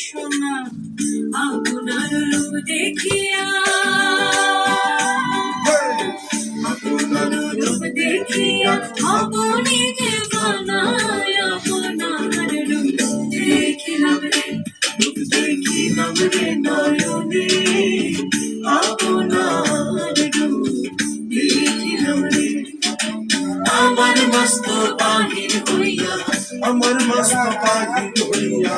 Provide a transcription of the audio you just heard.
শোনা আপনার লোক দেখিয়া আপনার লোক দেখিয়া আপনি যে বানায় আপনার লোক দেখিলাম রে দেখিলাম রে নয়নে রে আমার মস্ত বাহির হইয়া আমার মস্ত পাখি হইয়া